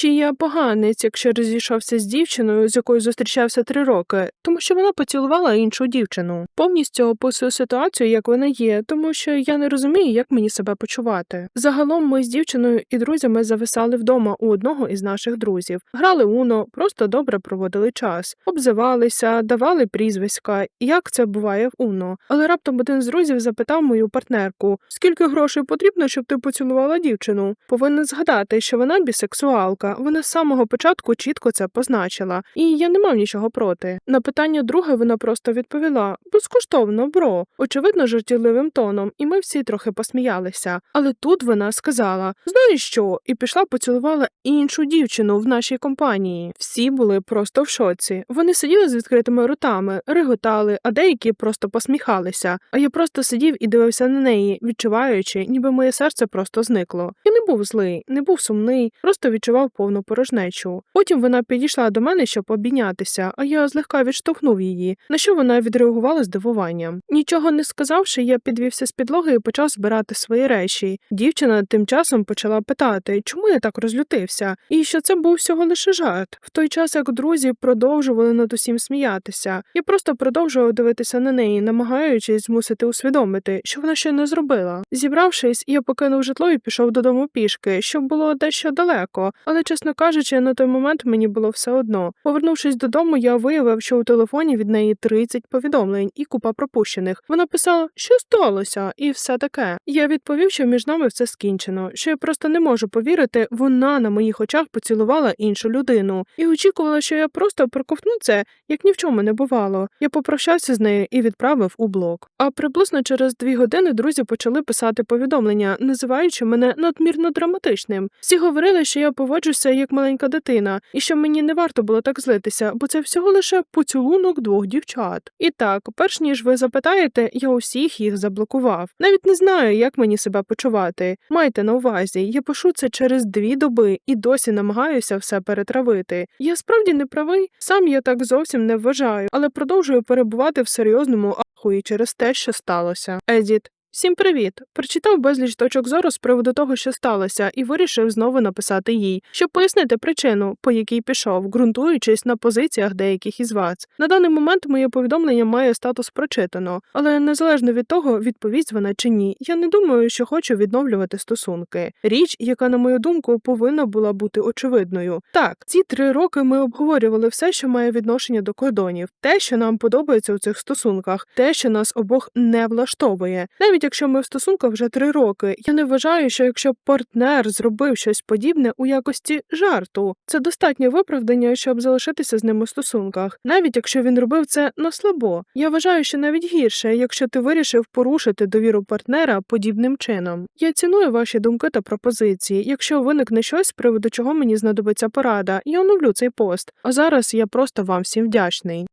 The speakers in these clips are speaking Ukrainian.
Чи я поганець, якщо розійшовся з дівчиною, з якою зустрічався три роки, тому що вона поцілувала іншу дівчину. Повністю описую ситуацію, як вона є, тому що я не розумію, як мені себе почувати. Загалом ми з дівчиною і друзями зависали вдома у одного із наших друзів, грали уно, просто добре проводили час, обзивалися, давали прізвиська, як це буває в уно. Але раптом один з друзів запитав мою партнерку: скільки грошей потрібно, щоб ти поцілувала дівчину? Повинен згадати, що вона бісексуалка. Вона з самого початку чітко це позначила, і я не мав нічого проти. На питання друга вона просто відповіла: безкоштовно, бро, очевидно, жартівливим тоном, і ми всі трохи посміялися. Але тут вона сказала: Знаєш що? і пішла поцілувала іншу дівчину в нашій компанії. Всі були просто в шоці. Вони сиділи з відкритими ротами, реготали, а деякі просто посміхалися. А я просто сидів і дивився на неї, відчуваючи, ніби моє серце просто зникло. Я не був злий, не був сумний, просто відчував повну порожнечу. Потім вона підійшла до мене, щоб обійнятися, а я злегка відштовхнув її, на що вона відреагувала здивуванням. Нічого не сказавши, я підвівся з підлоги і почав збирати свої речі. Дівчина тим часом почала питати, чому я так розлютився, і що це був всього лише жарт. В той час як друзі продовжували над усім сміятися. Я просто продовжував дивитися на неї, намагаючись змусити усвідомити, що вона ще не зробила. Зібравшись, я покинув житло і пішов додому пішки, щоб було дещо далеко, але, чесно кажучи, на той момент мені було все одно. Повернувшись додому, я виявив, що у телефоні від неї 30 повідомлень і купа пропущених. Вона писала, що сталося, і все таке. Я відповів, що між нами все скінчено, що я просто не можу повірити, вона на моїх очах поцілувала іншу людину і очікувала, що я просто проковтну це, як ні в чому не бувало. Я попрощався з нею і відправив у блог. А приблизно через дві години друзі почали писати повідомлення, називаючи мене надмірно драматичним. Всі говорили, що я поводжуся як маленька дитина, і що мені не варто було так злитися, бо це всього лише поцілунок двох дівчат. І так, перш ніж ви запитаєте, я усіх їх заблокував. Навіть не знаю, як мені себе почувати. Майте на увазі, я пишу це через дві доби і досі намагаюся все перетравити. Я справді не правий, сам я так зовсім не вважаю, але продовжую перебувати в серйозному ахуї через те, що сталося. Едіт. Всім привіт! Прочитав безліч точок зору з приводу того, що сталося, і вирішив знову написати їй, щоб пояснити причину, по якій пішов, ґрунтуючись на позиціях деяких із вас. На даний момент моє повідомлення має статус прочитано, але незалежно від того, відповість вона чи ні, я не думаю, що хочу відновлювати стосунки. Річ, яка, на мою думку, повинна була бути очевидною. Так, ці три роки ми обговорювали все, що має відношення до кордонів, те, що нам подобається у цих стосунках, те, що нас обох не влаштовує. Навіть якщо ми в стосунках вже три роки, я не вважаю, що якщо партнер зробив щось подібне у якості жарту, це достатнє виправдання, щоб залишитися з ним у стосунках, навіть якщо він робив це на слабо. Я вважаю, що навіть гірше, якщо ти вирішив порушити довіру партнера подібним чином. Я ціную ваші думки та пропозиції. Якщо виникне щось, з приводу чого мені знадобиться порада, я оновлю цей пост. А зараз я просто вам всім вдячний.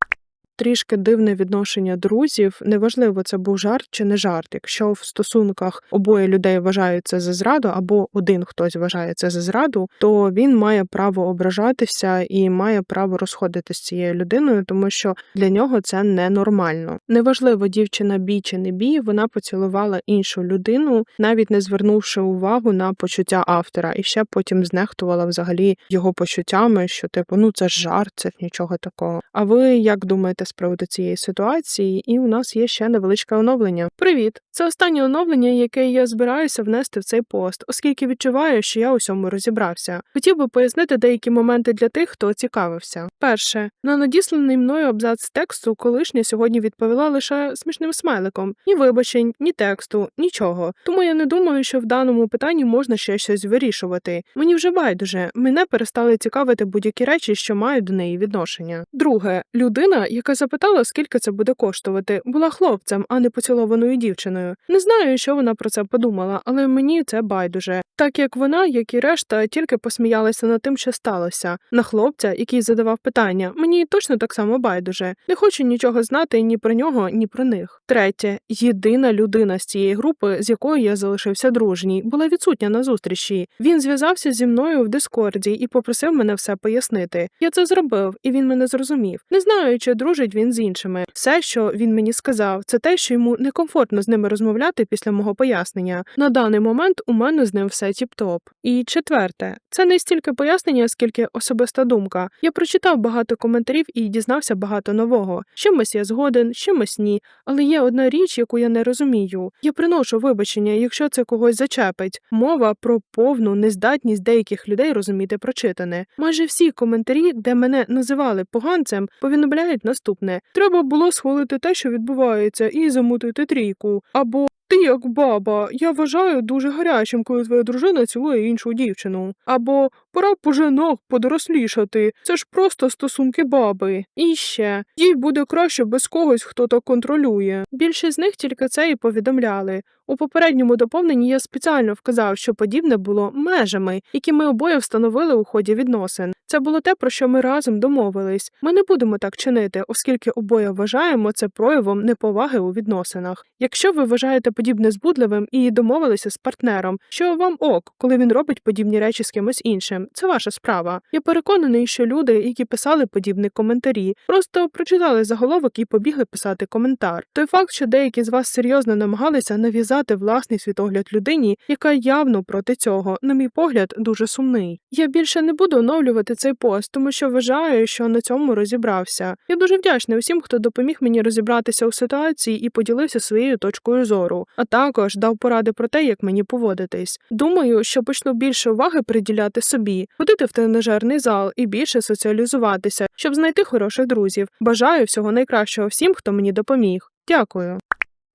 Трішки дивне відношення друзів. Неважливо, це був жарт чи не жарт. Якщо в стосунках обоє людей вважають це за зраду, або один хтось вважає це за зраду, то він має право ображатися і має право розходитися з цією людиною, тому що для нього це ненормально. Неважливо, дівчина бій чи не бій, вона поцілувала іншу людину, навіть не звернувши увагу на почуття автора, і ще потім знехтувала взагалі його почуттями, що типу, ну це ж жарт, це ж нічого такого. А ви як думаєте? З приводу цієї ситуації, і у нас є ще невеличке оновлення. Привіт! Це останнє оновлення, яке я збираюся внести в цей пост, оскільки відчуваю, що я у цьому розібрався. Хотів би пояснити деякі моменти для тих, хто цікавився. Перше, на надісланий мною абзац тексту колишня сьогодні відповіла лише смішним смайликом, ні вибачень, ні тексту, нічого. Тому я не думаю, що в даному питанні можна ще щось вирішувати. Мені вже байдуже, мене перестали цікавити будь-які речі, що мають до неї відношення. Друге, людина, яка запитала, скільки це буде коштувати, була хлопцем, а не поцілованою дівчиною. Не знаю, що вона про це подумала, але мені це байдуже. Так як вона, як і решта, тільки посміялася над тим, що сталося. На хлопця, який задавав питання, мені точно так само байдуже. Не хочу нічого знати ні про нього, ні про них. Третє, єдина людина з цієї групи, з якою я залишився дружній, була відсутня на зустрічі. Він зв'язався зі мною в Дискорді і попросив мене все пояснити. Я це зробив, і він мене зрозумів. Не знаю, чи дружить говорить він з іншими. Все, що він мені сказав, це те, що йому некомфортно з ними розмовляти після мого пояснення. На даний момент у мене з ним все тіп-топ. І четверте, це не стільки пояснення, скільки особиста думка. Я прочитав багато коментарів і дізнався багато нового. Чимось я згоден, чимось ні. Але є одна річ, яку я не розумію. Я приношу вибачення, якщо це когось зачепить. Мова про повну нездатність деяких людей розуміти прочитане. Майже всі коментарі, де мене називали поганцем, повідомляють наступне: треба було схвалити те, що відбувається, і замутити трійку. Або ти як баба, я вважаю дуже гарячим, коли твоя дружина цілує іншу дівчину. Або пора б уже подорослішати. Це ж просто стосунки баби. І ще їй буде краще без когось, хто так контролює. Більшість з них тільки це і повідомляли. У попередньому доповненні я спеціально вказав, що подібне було межами, які ми обоє встановили у ході відносин. Це було те, про що ми разом домовились. Ми не будемо так чинити, оскільки обоє вважаємо це проявом неповаги у відносинах. Якщо ви вважаєте подібне збудливим і домовилися з партнером, що вам ок, коли він робить подібні речі з кимось іншим, це ваша справа. Я переконаний, що люди, які писали подібні коментарі, просто прочитали заголовок і побігли писати коментар. Той факт, що деякі з вас серйозно намагалися нав'язати власний світогляд людині, яка явно проти цього, на мій погляд, дуже сумний. Я більше не буду оновлювати цей пост, тому що вважаю, що на цьому розібрався. Я дуже вдячний усім, хто допоміг мені розібратися у ситуації і поділився своєю точкою зору, а також дав поради про те, як мені поводитись. Думаю, що почну більше уваги приділяти собі, ходити в тренажерний зал і більше соціалізуватися, щоб знайти хороших друзів. Бажаю всього найкращого всім, хто мені допоміг. Дякую.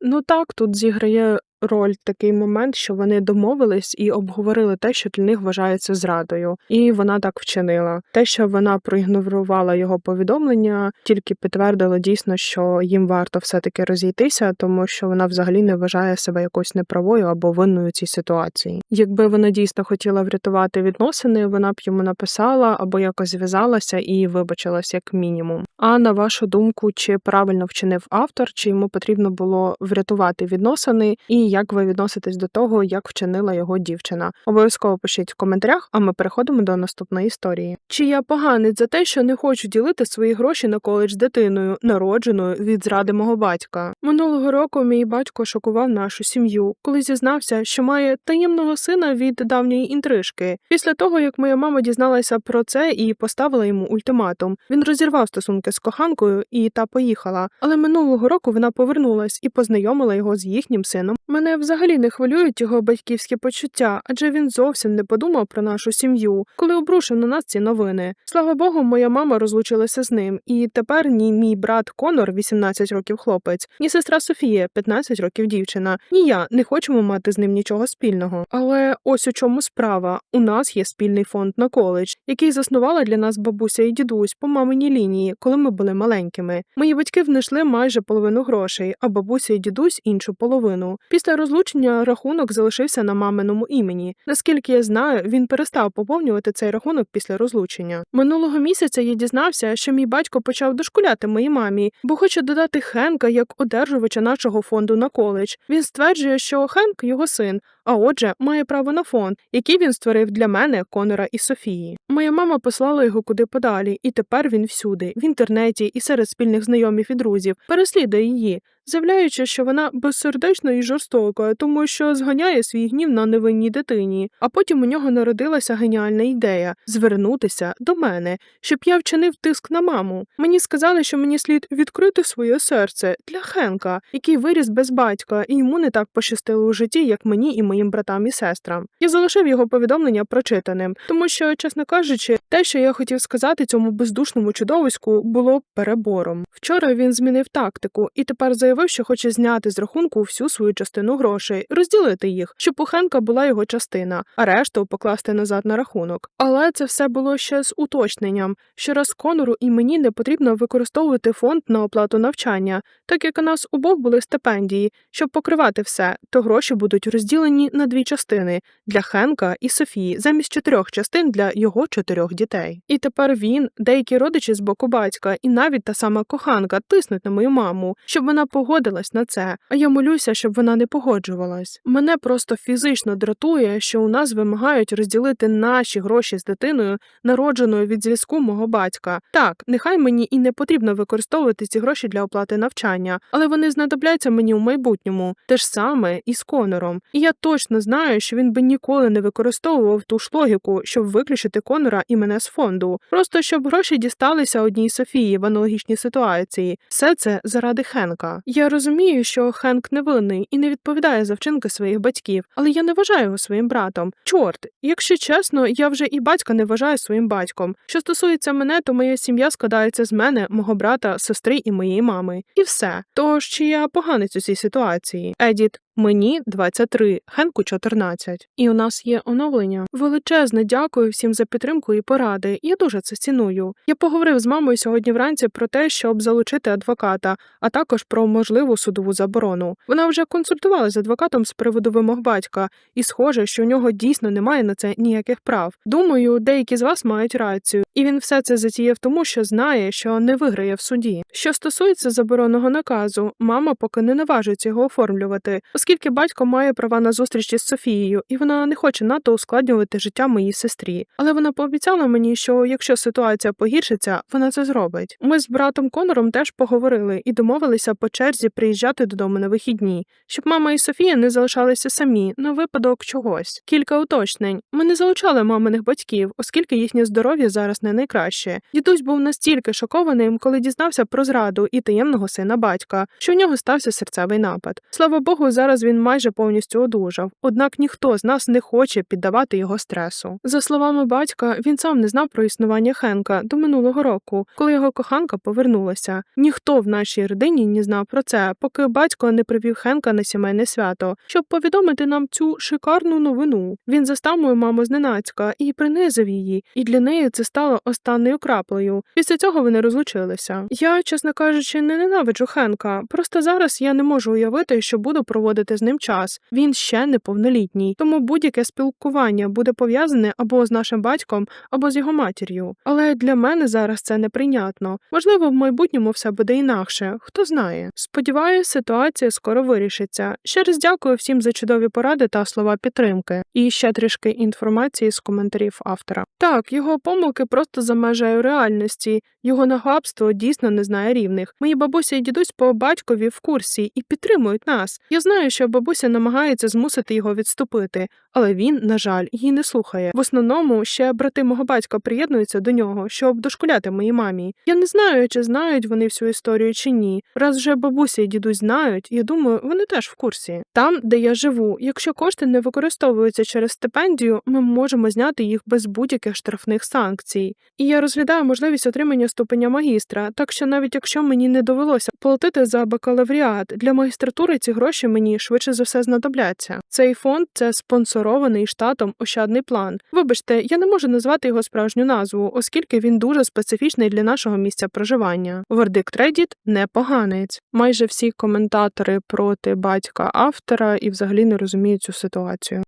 Ну так, тут зіграє роль такий момент, що вони домовились і обговорили те, що для них вважається зрадою, і вона так вчинила. Те, що вона проігнорувала його повідомлення, тільки підтвердило дійсно, що їм варто все-таки розійтися, тому що вона взагалі не вважає себе якоюсь неправою або винною цій ситуації. Якби вона дійсно хотіла врятувати відносини, вона б йому написала або якось зв'язалася і вибачилась як мінімум. А на вашу думку, чи правильно вчинив автор, чи йому потрібно було врятувати відносини, і як ви відноситесь до того, як вчинила його дівчина? Обов'язково пишіть в коментарях, а ми переходимо до наступної історії. Чи я поганець за те, що не хочу ділити свої гроші на коледж з дитиною, народженою від зради мого батька? Минулого року мій батько шокував нашу сім'ю, коли зізнався, що має таємного сина від давньої інтрижки. Після того, як моя мама дізналася про це і поставила йому ультиматум, він розірвав стосунки з коханкою, і та поїхала. Але минулого року вона повернулась і познайомила його з їхнім сином. Мене взагалі не хвилюють його батьківські почуття, адже він зовсім не подумав про нашу сім'ю, коли обрушив на нас ці новини. Слава Богу, моя мама розлучилася з ним, і тепер ні мій брат Конор, 18 років хлопець, ні сестра Софія, 15 років дівчина, ні я не хочемо мати з ним нічого спільного. Але ось у чому справа: у нас є спільний фонд на коледж, який заснувала для нас бабуся і дідусь по маминій лінії, коли ми були маленькими. Мої батьки внесли майже половину грошей, а бабуся і дідусь іншу половину. Після розлучення рахунок залишився на маминому імені. Наскільки я знаю, він перестав поповнювати цей рахунок після розлучення. Минулого місяця я дізнався, що мій батько почав дошкуляти моїй мамі, бо хоче додати Хенка як одержувача нашого фонду на коледж. Він стверджує, що Хенк його син, а отже, має право на фонд, який він створив для мене, Конора і Софії. Моя мама послала його куди подалі, і тепер він всюди, в інтернеті і серед спільних знайомів і друзів, переслідує її, заявляючи, що вона безсердечна і жорстока, тому що зганяє свій гнів на невинній дитині. А потім у нього народилася геніальна ідея звернутися до мене, щоб я вчинив тиск на маму. Мені сказали, що мені слід відкрити своє серце для Хенка, який виріс без батька, і йому не так пощастило у житті, як мені і моїм братам і сестрам. Я залишив його повідомлення прочитаним, тому що, чесно кажучи, те, що я хотів сказати цьому бездушному чудовиську, було перебором. Вчора він змінив тактику і тепер заявив, що хоче зняти з рахунку всю свою частину грошей, розділити їх, щоб у Хенка була його частина, а решту покласти назад на рахунок. Але це все було ще з уточненням, що раз Конору і мені не потрібно використовувати фонд на оплату навчання, так як у нас обох були стипендії, щоб покривати все, то гроші будуть розділені поділені на дві частини для Хенка і Софії, замість чотирьох частин для його чотирьох дітей. І тепер він, деякі родичі з боку батька, і навіть та сама коханка тиснуть на мою маму, щоб вона погодилась на це. А я молюся, щоб вона не погоджувалась. Мене просто фізично дратує, що у нас вимагають розділити наші гроші з дитиною, народженою від зв'язку мого батька. Так, нехай мені і не потрібно використовувати ці гроші для оплати навчання, але вони знадобляться мені у майбутньому. Те ж саме і з Конором. І я точно знаю, що він би ніколи не використовував ту ж логіку, щоб виключити Конора і мене з фонду. Просто щоб гроші дісталися одній Софії в аналогічній ситуації. Все це заради Хенка. Я розумію, що Хенк невинний і не відповідає за вчинки своїх батьків, але я не вважаю його своїм братом. Чорт, якщо чесно, я вже і батька не вважаю своїм батьком. Що стосується мене, то моя сім'я складається з мене, мого брата, сестри і моєї мами. І все. Тож чи я поганець у цій ситуації? Едіт. Мені 23, Хенку 14. І у нас є оновлення. Величезне дякую всім за підтримку і поради. Я дуже це ціную. Я поговорив з мамою сьогодні вранці про те, щоб залучити адвоката, а також про можливу судову заборону. Вона вже консультувалася з адвокатом з приводу вимог батька, і схоже, що у нього дійсно немає на це ніяких прав. Думаю, деякі з вас мають рацію, і він все це затіяв тому, що знає, що не виграє в суді. Що стосується заборонного наказу, мама поки не наважується його оформлювати оскільки батько має права на зустрічі з Софією, і вона не хоче надто ускладнювати життя моїй сестрі. Але вона пообіцяла мені, що якщо ситуація погіршиться, вона це зробить. Ми з братом Конором теж поговорили і домовилися по черзі приїжджати додому на вихідні, щоб мама і Софія не залишалися самі на випадок чогось. Кілька уточнень. Ми не залучали маминих батьків, оскільки їхнє здоров'я зараз не найкраще. Дідусь був настільки шокованим, коли дізнався про зраду і таємного сина батька, що у нього стався серцевий напад. Слава Богу, зараз він майже повністю одужав, однак ніхто з нас не хоче піддавати його стресу. За словами батька, він сам не знав про існування Хенка до минулого року, коли його коханка повернулася. Ніхто в нашій родині не знав про це, поки батько не привів Хенка на сімейне свято, щоб повідомити нам цю шикарну новину. Він застав мою маму зненацька і принизив її, і для неї це стало останньою краплею. Після цього вони розлучилися. Я, чесно кажучи, не ненавиджу Хенка. Просто зараз я не можу уявити, що буду проводити з ним час. Він ще неповнолітній, тому будь-яке спілкування буде пов'язане або з нашим батьком, або з його матір'ю. Але для мене зараз це неприйнятно. Можливо, в майбутньому все буде інакше. Хто знає. Сподіваюся, ситуація скоро вирішиться. Ще раз дякую всім за чудові поради та слова підтримки. І ще трішки інформації з коментарів автора. Так, його помилки просто за межею реальності. Його нахабство дійсно не знає рівних. Мої бабуся і дідусь по батькові в курсі і підтримують нас. Я знаю, що бабуся намагається змусити його відступити, але він, на жаль, її не слухає. В основному ще брати мого батька приєднуються до нього, щоб дошкуляти моїй мамі. Я не знаю, чи знають вони всю історію чи ні. Раз вже бабуся і дідусь знають, я думаю, вони теж в курсі. Там, де я живу, якщо кошти не використовуються через стипендію, ми можемо зняти їх без будь-яких штрафних санкцій. І я розглядаю можливість отримання ступеня магістра, так що навіть якщо мені не довелося платити за бакалавріат, для магістратури ці гроші мені швидше за все знадобляться. Цей фонд це спонсорований штатом Ощадний план. Вибачте, я не можу назвати його справжню назву, оскільки він дуже специфічний для нашого місця проживання. Вердикт Reddit – непоганець. Майже всі коментатори проти батька автора і взагалі не розуміють цю ситуацію.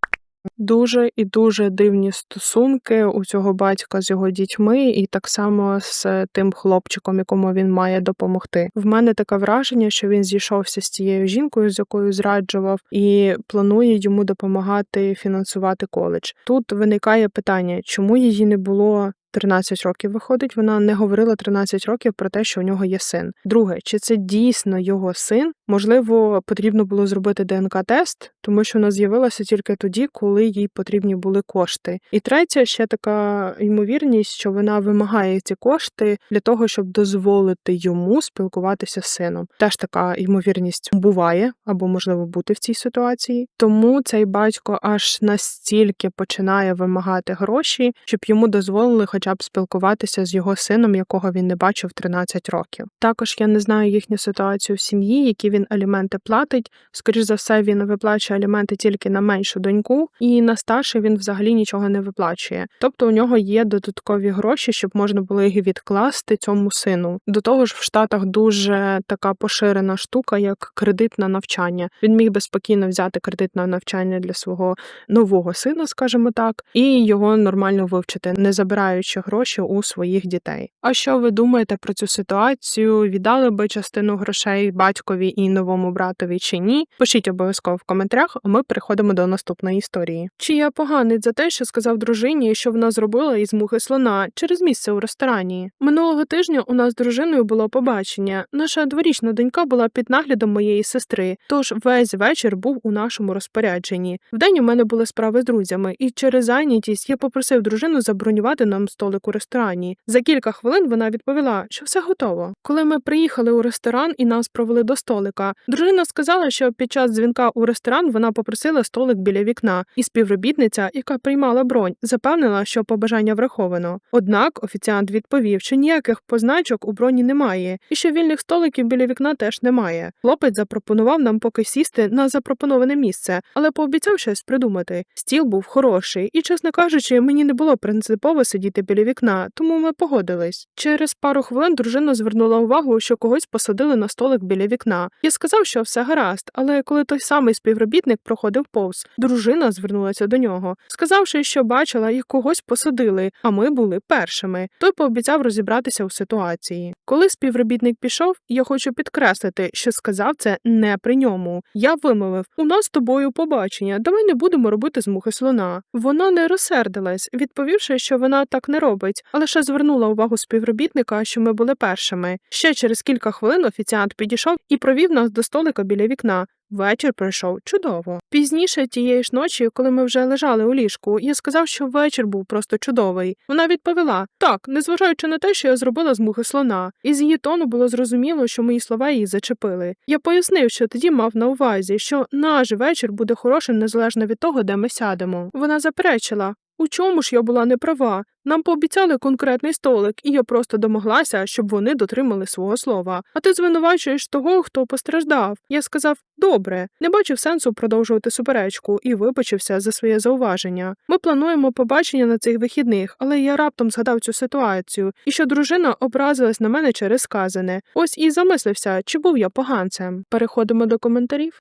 Дуже і дуже дивні стосунки у цього батька з його дітьми, і так само з тим хлопчиком, якому він має допомогти. В мене таке враження, що він зійшовся з тією жінкою, з якою зраджував, і планує йому допомагати фінансувати коледж. Тут виникає питання, чому її не було 13 років виходить, вона не говорила 13 років про те, що у нього є син. Друге, чи це дійсно його син? Можливо, потрібно було зробити ДНК-тест, тому що вона з'явилася тільки тоді, коли їй потрібні були кошти. І третє, ще така ймовірність, що вона вимагає ці кошти для того, щоб дозволити йому спілкуватися з сином. Теж така ймовірність буває або можливо бути в цій ситуації. Тому цей батько аж настільки починає вимагати гроші, щоб йому дозволили хоча б спілкуватися з його сином, якого він не бачив 13 років. Також я не знаю їхню ситуацію в сім'ї, які він аліменти платить. Скоріш за все, він виплачує виплачує аліменти тільки на меншу доньку, і на старший він взагалі нічого не виплачує. Тобто у нього є додаткові гроші, щоб можна було їх відкласти цьому сину. До того ж, в Штатах дуже така поширена штука, як кредит на навчання. Він міг би спокійно взяти кредит на навчання для свого нового сина, скажімо так, і його нормально вивчити, не забираючи гроші у своїх дітей. А що ви думаєте про цю ситуацію? Віддали би частину грошей батькові і новому братові чи ні? Пишіть обов'язково в коментарях, а ми переходимо до наступної історії. Чи я поганий за те, що сказав дружині, що вона зробила із мухи слона через місце у ресторані? Минулого тижня у нас з дружиною було побачення. Наша дворічна донька була під наглядом моєї сестри, тож весь вечір був у нашому розпорядженні. Вдень у мене були справи з друзями, і через зайнятість я попросив дружину забронювати нам столик у ресторані. За кілька хвилин вона відповіла, що все готово. Коли ми приїхали у ресторан і нас провели до столика, дружина сказала, що під час дзвінка у ресторан вона попросила столик біля вікна, і співробітниця, яка приймала бронь, запевнила, що побажання враховано. Однак офіціант відповів, що ніяких позначок у броні немає, і що вільних столиків біля вікна теж немає. Хлопець запропонував нам поки сісти на запропоноване місце, але пообіцяв щось придумати. Стіл був хороший, і, чесно кажучи, мені не було принципово сидіти біля вікна, тому ми погодились. Через пару хвилин дружина звернула увагу, що когось посадили на столик біля вікна. Я сказав, що все гаразд, але коли той самий співробітник проходив повз, дружина звернулася до нього, сказавши, що бачила, як когось посадили, а ми були першими. Той пообіцяв розібратися у ситуації. Коли співробітник пішов, я хочу підкреслити, що сказав це не при ньому. Я вимовив: у нас з тобою побачення, давай не будемо робити з мухи слона. Вона не розсердилась, відповівши, що вона так не робить, а лише звернула увагу співробітника, що ми були першими. Ще через кілька хвилин офіціант підійшов і провів нас до столика біля вікна. Вечір пройшов чудово. Пізніше тієї ж ночі, коли ми вже лежали у ліжку, я сказав, що вечір був просто чудовий. Вона відповіла так, незважаючи на те, що я зробила з мухи слона. Із її тону було зрозуміло, що мої слова її зачепили. Я пояснив, що тоді мав на увазі, що наш вечір буде хорошим незалежно від того, де ми сядемо. Вона заперечила. У чому ж я була не права? Нам пообіцяли конкретний столик, і я просто домоглася, щоб вони дотримали свого слова. А ти звинувачуєш того, хто постраждав. Я сказав добре, не бачив сенсу продовжувати суперечку і вибачився за своє зауваження. Ми плануємо побачення на цих вихідних, але я раптом згадав цю ситуацію, і що дружина образилась на мене через сказане. Ось і замислився, чи був я поганцем. Переходимо до коментарів.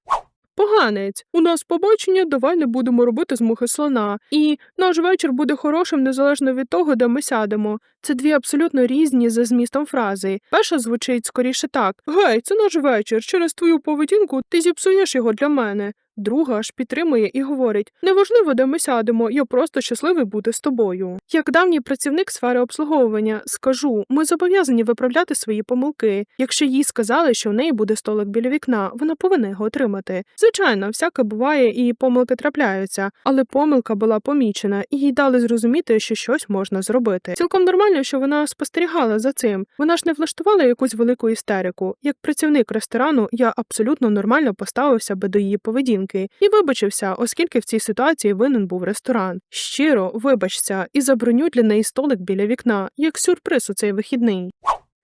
Поганець, у нас побачення, давай не будемо робити з мухи слона. І наш вечір буде хорошим незалежно від того, де ми сядемо. Це дві абсолютно різні за змістом фрази. Перша звучить скоріше так: Гей, це наш вечір. Через твою поведінку ти зіпсуєш його для мене. Друга ж підтримує і говорить: неважливо, де ми сядемо, я просто щасливий бути з тобою. Як давній працівник сфери обслуговування, скажу, ми зобов'язані виправляти свої помилки. Якщо їй сказали, що в неї буде столик біля вікна, вона повинна його отримати. Звичайно, всяке буває і помилки трапляються, але помилка була помічена, і їй дали зрозуміти, що щось можна зробити. Цілком нормально, що вона спостерігала за цим. Вона ж не влаштувала якусь велику істерику. Як працівник ресторану, я абсолютно нормально поставився би до її поведінки і вибачився, оскільки в цій ситуації винен був ресторан. Щиро вибачся і забронюй для неї столик біля вікна, як сюрприз у цей вихідний.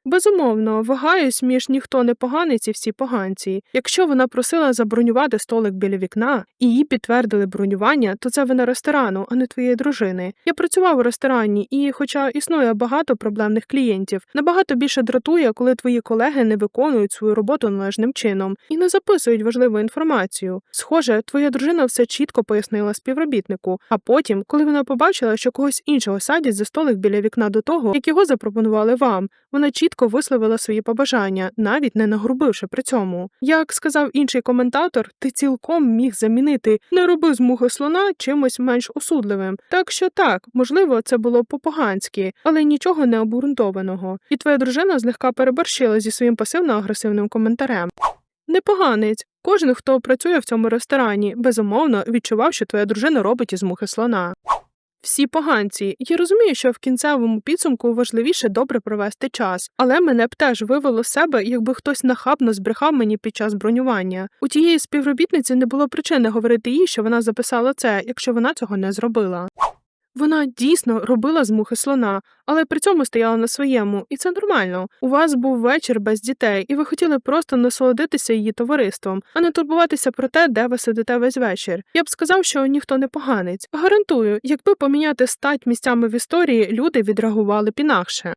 Безумовно, вагаюсь між ніхто не поганець і всі поганці. Якщо вона просила забронювати столик біля вікна і їй підтвердили бронювання, то це вина ресторану, а не твоєї дружини. Я працював у ресторані, і, хоча існує багато проблемних клієнтів, набагато більше дратує, коли твої колеги не виконують свою роботу належним чином і не записують важливу інформацію. Схоже, твоя дружина все чітко пояснила співробітнику. А потім, коли вона побачила, що когось іншого садять за столик біля вікна до того, як його запропонували вам, вона чітко висловила свої побажання, навіть не нагрубивши при цьому. Як сказав інший коментатор, ти цілком міг замінити не роби з мухи слона чимось менш осудливим. Так що так, можливо, це було по-поганськи, але нічого не обґрунтованого. І твоя дружина злегка переборщила зі своїм пасивно-агресивним коментарем. Непоганець. Кожен, хто працює в цьому ресторані, безумовно відчував, що твоя дружина робить із мухи слона. Всі поганці. Я розумію, що в кінцевому підсумку важливіше добре провести час, але мене б теж вивело з себе, якби хтось нахабно збрехав мені під час бронювання. У тієї співробітниці не було причини говорити їй, що вона записала це, якщо вона цього не зробила. Вона дійсно робила з мухи слона, але при цьому стояла на своєму, і це нормально. У вас був вечір без дітей, і ви хотіли просто насолодитися її товариством, а не турбуватися про те, де ви сидите весь вечір. Я б сказав, що ніхто не поганець. Гарантую, якби поміняти стать місцями в історії, люди відреагували б інакше.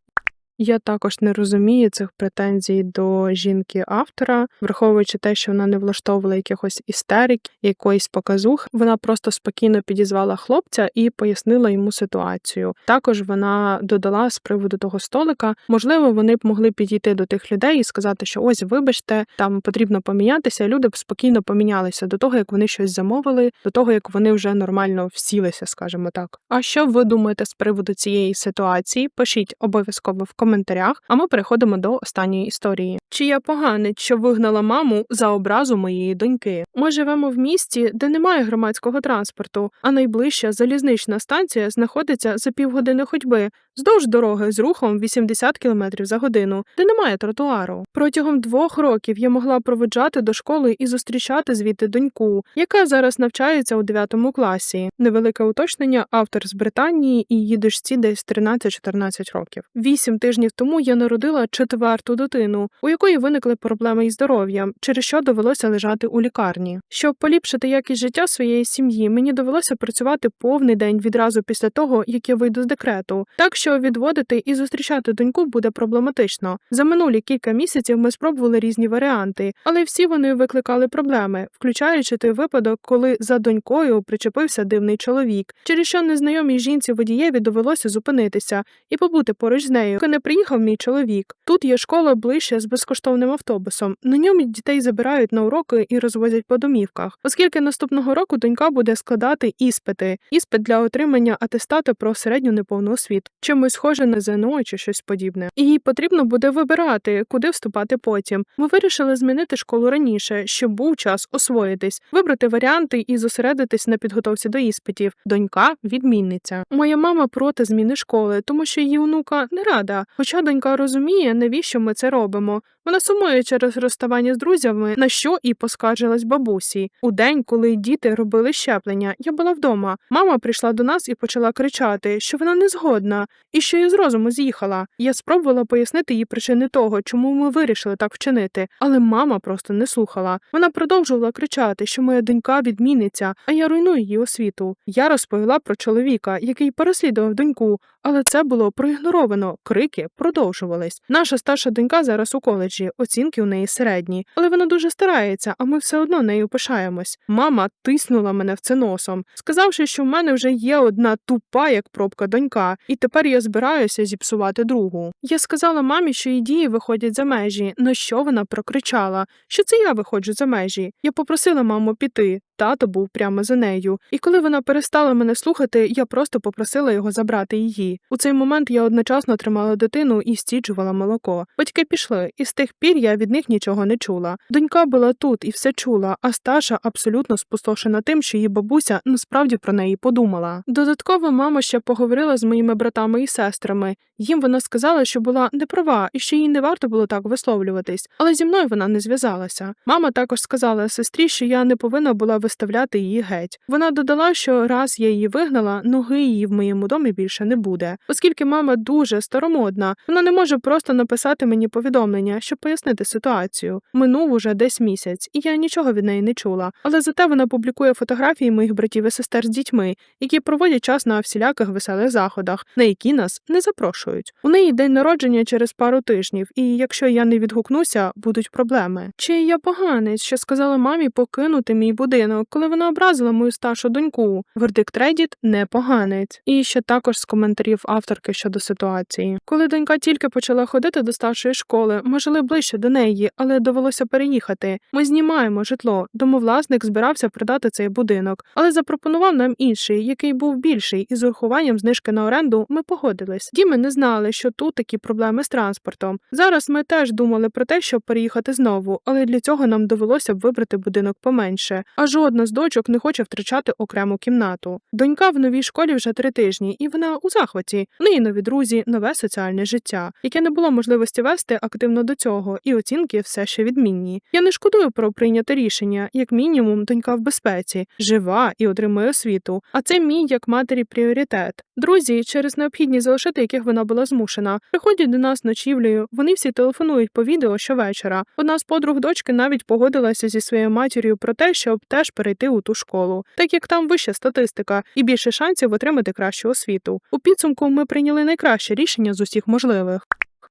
Я також не розумію цих претензій до жінки автора, враховуючи те, що вона не влаштовувала якихось істерик, якоїсь показух. Вона просто спокійно підізвала хлопця і пояснила йому ситуацію. Також вона додала з приводу того столика, можливо, вони б могли підійти до тих людей і сказати, що ось, вибачте, там потрібно помінятися. Люди б спокійно помінялися до того, як вони щось замовили, до того як вони вже нормально всілися, скажімо так. А що ви думаєте з приводу цієї ситуації? Пишіть обов'язково в коментарях, а ми переходимо до останньої історії. Чи я поганець, що вигнала маму за образу моєї доньки? Ми живемо в місті, де немає громадського транспорту, а найближча залізнична станція знаходиться за півгодини ходьби вздовж дороги з рухом 80 км за годину, де немає тротуару. Протягом двох років я могла проведжати до школи і зустрічати звідти доньку, яка зараз навчається у 9 класі. Невелике уточнення, автор з Британії і її дочці десь 13-14 років. Вісім тижнів тому я народила четверту дитину, у якої виникли проблеми із здоров'ям, через що довелося лежати у лікарні. Щоб поліпшити якість життя своєї сім'ї, мені довелося працювати повний день відразу після того, як я вийду з декрету. Так що відводити і зустрічати доньку буде проблематично. За минулі кілька місяців ми спробували різні варіанти, але всі вони викликали проблеми, включаючи той випадок, коли за донькою причепився дивний чоловік, через що незнайомій жінці водієві довелося зупинитися і побути поруч з нею, поки не приїхав мій чоловік. Тут є школа ближче з безкоштовним автобусом. На ньому дітей забирають на уроки і розвозять по домівках, оскільки наступного року донька буде складати іспити, іспит для отримання атестату про середню неповну освіту, чимось схоже на ЗНО чи щось подібне. І їй потрібно буде вибирати, куди вступати потім. Ми вирішили змінити школу раніше, щоб був час освоїтись, вибрати варіанти і зосередитись на підготовці до іспитів. Донька відмінниця. Моя мама проти зміни школи, тому що її онука не рада. Хоча донька розуміє, навіщо ми це робимо. Вона сумує через розставання з друзями, на що і поскаржилась бабусі. У день, коли діти робили щеплення, я була вдома. Мама прийшла до нас і почала кричати, що вона не згодна і що я з розуму з'їхала. Я спробувала пояснити їй причини того, чому ми вирішили так вчинити, але мама просто не слухала. Вона продовжувала кричати, що моя донька відміниться, а я руйную її освіту. Я розповіла про чоловіка, який переслідував доньку, але це було проігноровано. Крики продовжувались. Наша старша донька зараз у коледжі, оцінки у неї середні, але вона дуже старається, а ми все одно нею пишаємось. Мама тиснула мене в це носом, сказавши, що в мене вже є одна тупа, як пробка донька, і тепер я збираюся зіпсувати другу. Я сказала мамі, що її дії виходять за межі, на що вона прокричала, що це я виходжу за межі. Я попросила маму піти. Тато був прямо за нею, і коли вона перестала мене слухати, я просто попросила його забрати її. У цей момент я одночасно тримала дитину і стіджувала молоко. Батьки пішли, і з тих пір я від них нічого не чула. Донька була тут і все чула, а старша абсолютно спустошена тим, що її бабуся насправді про неї подумала. Додатково мама ще поговорила з моїми братами і сестрами. Їм вона сказала, що була не права і що їй не варто було так висловлюватись, але зі мною вона не зв'язалася. Мама також сказала сестрі, що я не повинна була виставляти її геть. Вона додала, що раз я її вигнала, ноги її в моєму домі більше не буде, оскільки мама дуже старомодна, вона не може просто написати мені повідомлення, щоб пояснити ситуацію. Минув уже десь місяць, і я нічого від неї не чула. Але зате вона публікує фотографії моїх братів і сестер з дітьми, які проводять час на всіляких веселих заходах, на які нас не запрошують. У неї день народження через пару тижнів, і якщо я не відгукнуся, будуть проблеми. Чи я поганець, що сказала мамі покинути мій будинок, коли вона образила мою старшу доньку? Вердикт Reddit – не поганець. І ще також з коментарів авторки щодо ситуації. Коли донька тільки почала ходити до старшої школи, ми жили ближче до неї, але довелося переїхати. Ми знімаємо житло. Домовласник збирався продати цей будинок, але запропонував нам інший, який був більший, і з урахуванням знижки на оренду ми погодились. Діми не знали, що тут такі проблеми з транспортом. Зараз ми теж думали про те, щоб переїхати знову, але для цього нам довелося б вибрати будинок поменше. Аж Жодна з дочок не хоче втрачати окрему кімнату. Донька в новій школі вже три тижні, і вона у захваті. В неї нові друзі, нове соціальне життя, яке не було можливості вести активно до цього, і оцінки все ще відмінні. Я не шкодую про прийняте рішення, як мінімум, донька в безпеці, жива і отримує освіту. А це мій як матері пріоритет. Друзі, через необхідність залишити яких вона була змушена, приходять до нас ночівлею. Вони всі телефонують по відео щовечора. Одна з подруг дочки навіть погодилася зі своєю матір'ю про те, щоб теж перейти у ту школу, так як там вища статистика і більше шансів отримати кращу освіту. У підсумку ми прийняли найкраще рішення з усіх можливих.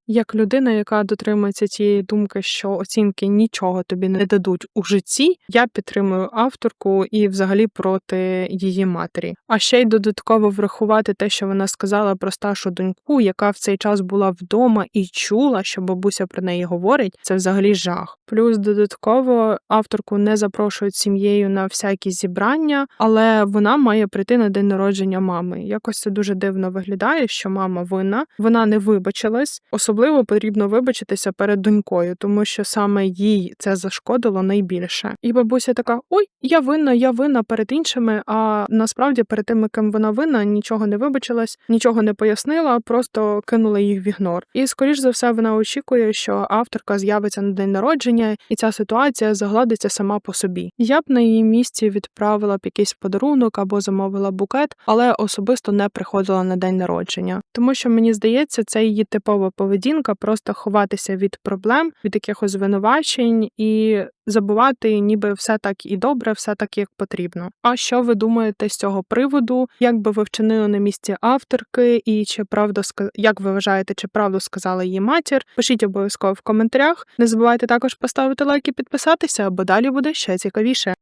Як людина, яка дотримується цієї думки, що оцінки нічого тобі не дадуть у житті, я підтримую авторку і взагалі проти її матері. А ще й додатково врахувати те, що вона сказала про старшу доньку, яка в цей час була вдома і чула, що бабуся про неї говорить, це взагалі жах. Плюс додатково авторку не запрошують сім'єю на всякі зібрання, але вона має прийти на день народження мами. Якось це дуже дивно виглядає, що мама винна, вона не вибачилась. Особливо потрібно вибачитися перед донькою, тому що саме їй це зашкодило найбільше. І бабуся така: ой, я винна, я винна перед іншими. А насправді перед тими, ким вона винна, нічого не вибачилась, нічого не пояснила, просто кинула їх в ігнор. І скоріш за все, вона очікує, що авторка з'явиться на день народження, і ця ситуація загладиться сама по собі. Я б на її місці відправила б якийсь подарунок або замовила букет, але особисто не приходила на день народження, тому що мені здається, це її типова поведінка просто ховатися від проблем, від якихось звинувачень і забувати, ніби все так і добре, все так як потрібно. А що ви думаєте з цього приводу? Як би ви вчинили на місці авторки, і чи правда як ви вважаєте, чи правду сказала її матір? Пишіть обов'язково в коментарях. Не забувайте також поставити лайк і підписатися, бо далі буде ще цікавіше.